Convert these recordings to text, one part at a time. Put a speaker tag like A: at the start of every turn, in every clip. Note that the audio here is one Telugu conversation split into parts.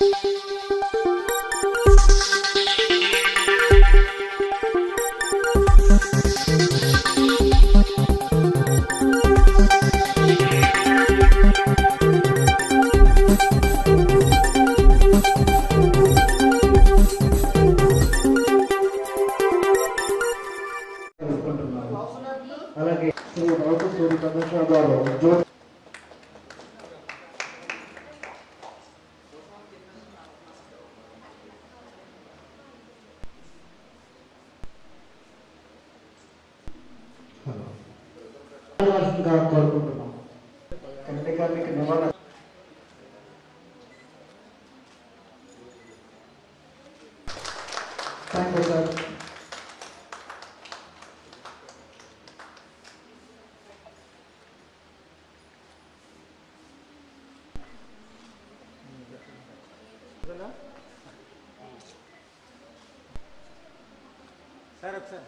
A: thank you ರಾಷ್ಟ್ರಗಾರ ಕೊಡ್ಕೊಂಡು ನಾವು ಕಲಿಕಾಲಕ್ಕೆ ನವರ thank you sir
B: sir sir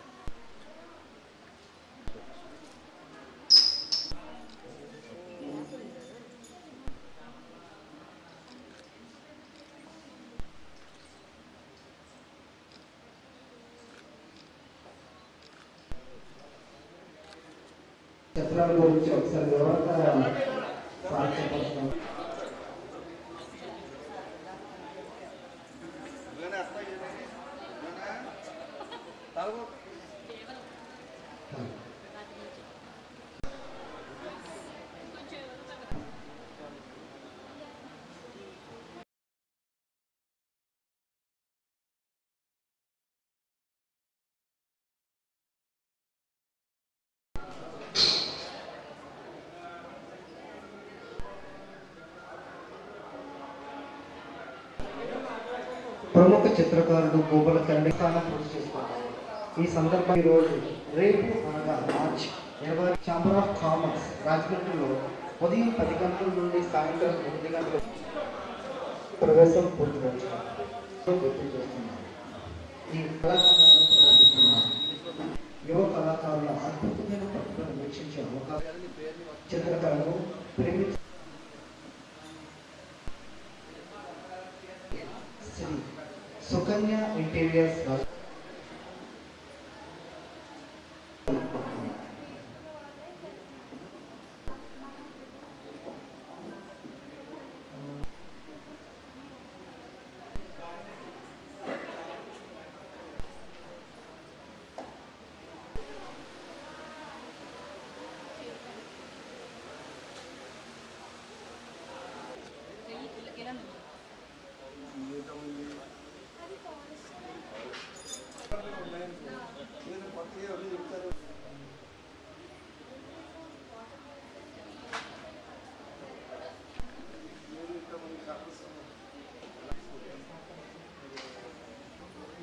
A: చిత్రాల గురించి ఒకసారి వివరంగా సార్ చెప్పాల్సిన ప్రముఖ చిత్రకారుడు గోపాల కన్నడి స్థానం పూర్తి చేసుకున్నారు ఈ సందర్భంగా ఈ రోజు రేపు అనగా మార్చ్ ఇరవై ఛాంబర్ ఆఫ్ కామర్స్ రాజమండ్రిలో ఉదయం పది గంటల నుండి సాయంత్రం ఎనిమిది గంటల ప్రవేశం పూర్తి చేస్తున్నారు. ఈ కళాశాలను ప్రారంభిస్తున్నారు. యువ కళాకారుల అద్భుతమైన పట్టుదలను వీక్షించే అవకాశం చిత్రకళను ప్రేమించ Sonia
B: Interiors.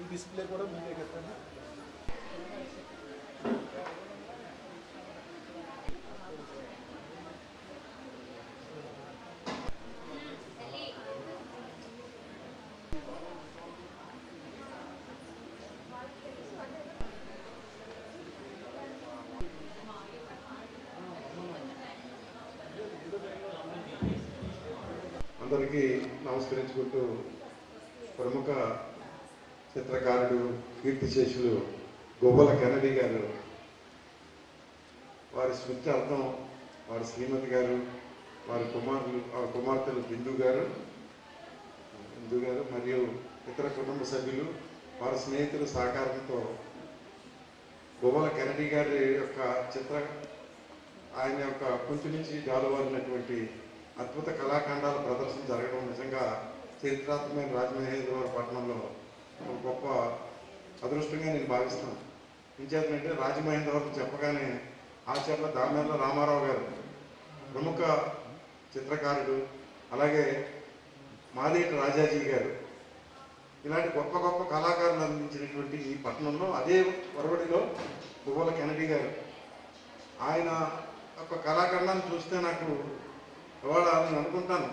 B: డిస్ప్లే కూడా మీరే కట్టండి
C: అందరికీ నమస్కరించుకుంటూ ప్రముఖ చిత్రకారుడు కీర్తిశేషులు గోపాల కెనడీ గారు వారి స్మృత్యార్థం వారి శ్రీమతి గారు వారి కుమారులు వారి కుమార్తెలు బిందు గారు బిందు గారు మరియు ఇతర కుటుంబ సభ్యులు వారి స్నేహితుల సహకారంతో గోపాల కెనడీ గారి యొక్క చిత్ర ఆయన యొక్క కుంటి నుంచి జాలువారినటువంటి అద్భుత కళాఖండాల ప్రదర్శన జరగడం నిజంగా చరిత్రాత్మకమైన రాజమహేంద్రవరం పట్టణంలో ఒక గొప్ప అదృష్టంగా నేను భావిస్తాను. ఇంచేతంటే రాజమహేంద్రవరం చెప్పగానే ఆచార్య దామెర్ల రామారావు గారు ప్రముఖ చిత్రకారుడు అలాగే మాదేటి రాజాజీ గారు. ఇలాంటి గొప్ప గొప్ప కళాకారులు అందించినటువంటి ఈ పట్టణంలో అదే వరవడిలో పువ్వుల కెనడీ గారు. ఆయన ఒక కళాఖండాన్ని చూస్తే నాకు ఇవాళ నేను అనుకుంటాను.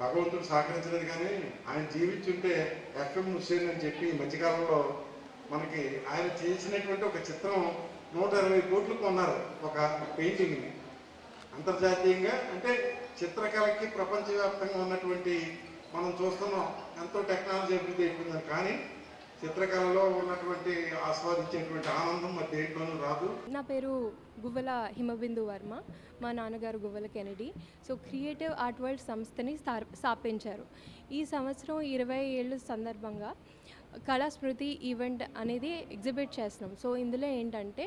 C: భగవంతుడు సహకరించలేదు కానీ ఆయన జీవించుంటే ఎఫ్ఎం హుస్సేన్ అని చెప్పి ఈ మధ్యకాలంలో మనకి ఆయన చేసినటువంటి ఒక చిత్రం నూట ఇరవై కోట్లు కొన్నారు ఒక పెయింటింగ్ని అంతర్జాతీయంగా అంటే చిత్రకళకి ప్రపంచవ్యాప్తంగా ఉన్నటువంటి మనం చూస్తున్నాం ఎంతో టెక్నాలజీ అభివృద్ధి అయిపోయిందని కానీ చిత్రకళలో ఉన్నటువంటి ఆస్వాదించేటువంటి ఆనందం మరి దేంట్లోనూ రాదు.
D: నా పేరు గువ్వల హిమబిందు వర్మ. మా నాన్నగారు Guvvala Kennedy. So creative art world సంస్థని స్థాపించారు. ఈ సంవత్సరం ఇరవై ఏళ్ళు సందర్భంగా కళా స్మృతి ఈవెంట్ అనేది ఎగ్జిబిట్ చేస్తున్నాం. సో ఇందులో ఏంటంటే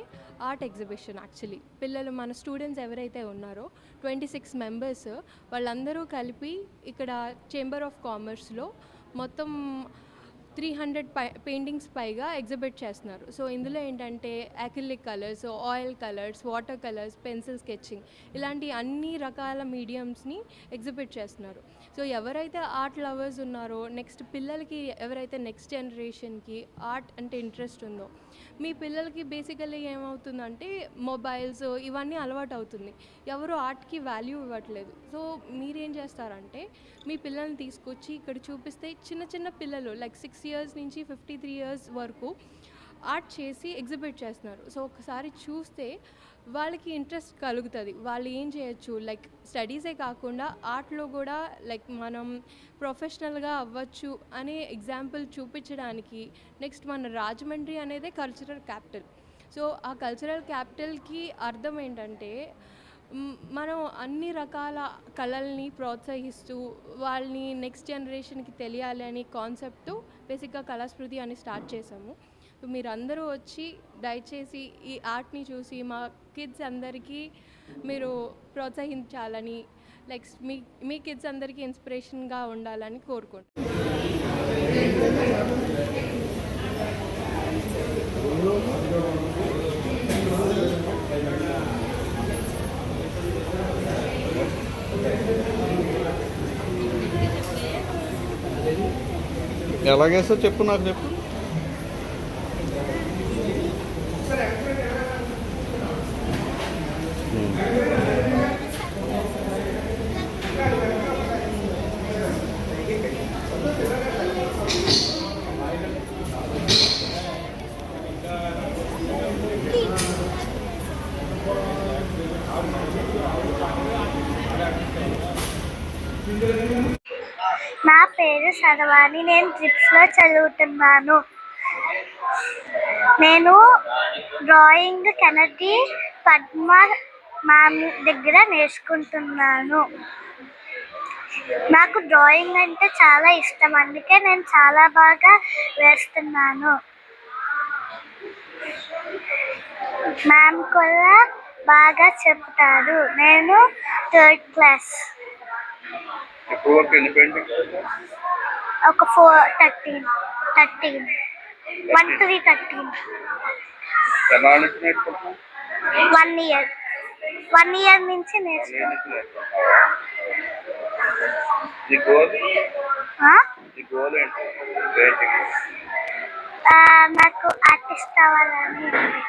D: ఆర్ట్ ఎగ్జిబిషన్ యాక్చువల్లీ. పిల్లలు మన స్టూడెంట్స్ ఎవరైతే ఉన్నారో ట్వంటీ సిక్స్ మెంబర్స్ వాళ్ళందరూ కలిపి ఇక్కడ చేంబర్ ఆఫ్ కామర్స్లో మొత్తం త్రీ హండ్రెడ్ పై పెయింటింగ్స్ పైగా ఎగ్జిబిట్ చేస్తున్నారు. సో ఇందులో ఏంటంటే acrylic colours oil colours water colours pencil sketching ఇలాంటి అన్ని రకాల మీడియమ్స్ని ఎగ్జిబిట్ చేస్తున్నారు. సో ఎవరైతే ఆర్ట్ లవర్స్ ఉన్నారో నెక్స్ట్ పిల్లలకి ఎవరైతే నెక్స్ట్ జనరేషన్కి ఆర్ట్ అంటే ఇంట్రెస్ట్ ఉందో మీ పిల్లలకి బేసికల్లీ ఏమవుతుందంటే మొబైల్స్ ఇవన్నీ అలవాటు అవుతుంది. ఎవరు ఆర్ట్కి వాల్యూ ఇవ్వట్లేదు. సో మీరేం చేస్తారంటే మీ పిల్లల్ని తీసుకొచ్చి ఇక్కడ చూపిస్తే చిన్న చిన్న పిల్లలు లైక్ సిక్స్ ఇయర్స్ నుంచి ఫిఫ్టీ త్రీ ఇయర్స్ వరకు ఆర్ట్ చేసి ఎగ్జిబిట్ చేస్తున్నారు. సో ఒకసారి చూస్తే వాళ్ళకి ఇంట్రెస్ట్ కలుగుతుంది. వాళ్ళు ఏం చేయొచ్చు? లైక్ స్టడీసే కాకుండా ఆర్ట్లో కూడా లైక్ మనం ప్రొఫెషనల్గా అవ్వచ్చు అనే ఎగ్జాంపుల్ చూపించడానికి నెక్స్ట్ మన రాజమండ్రి అనేదే కల్చరల్ క్యాపిటల్. సో ఆ కల్చరల్ క్యాపిటల్కి అర్థం ఏంటంటే మనం అన్ని రకాల కళల్ని ప్రోత్సహిస్తూ వాళ్ళని నెక్స్ట్ జనరేషన్కి తెలియాలి అనే కాన్సెప్ట్తో బేసిక్గా కళాస్మృతి అని స్టార్ట్ చేసాము మీరందరూ వచ్చి దయచేసి ఈ ఆర్ట్ని చూసి మా కిడ్స్ అందరికీ మీరు ప్రోత్సహించాలని లైక్ మీ మీ కిడ్స్ అందరికీ ఇన్స్పిరేషన్గా ఉండాలని కోరుకుంటున్నాను.
E: ఎలాగేస్తో చెప్పు నాకు చెప్పు.
F: నా పేరు సర్వాణి నేను ట్రిప్స్లో చదువుతున్నాను. నేను డ్రాయింగ్ కెనటి పద్మ మ్యామ్ దగ్గర నేర్చుకుంటున్నాను. నాకు డ్రాయింగ్ అంటే చాలా ఇష్టం. అందుకే నేను చాలా బాగా వేస్తున్నాను. మ్యామ్ కూడా బాగా చెప్తారు. నేను థర్డ్ క్లాస్. ఒక four thirteen thirteen. One
E: three thirteen. నేర్చుకుంటున్నావు?
F: One year one year నుంచి
E: వన్
F: నేర్చుకో
E: ఇయర్ నుంచి నేర్చుకుంటున్నావు? నీ గోల్
F: ఆ?
E: నీ గోల్ ఏంటి? పెయింటింగ్
F: ఆ, నాకు ఆర్టిస్ట్ అవ్వాలని ఉంది.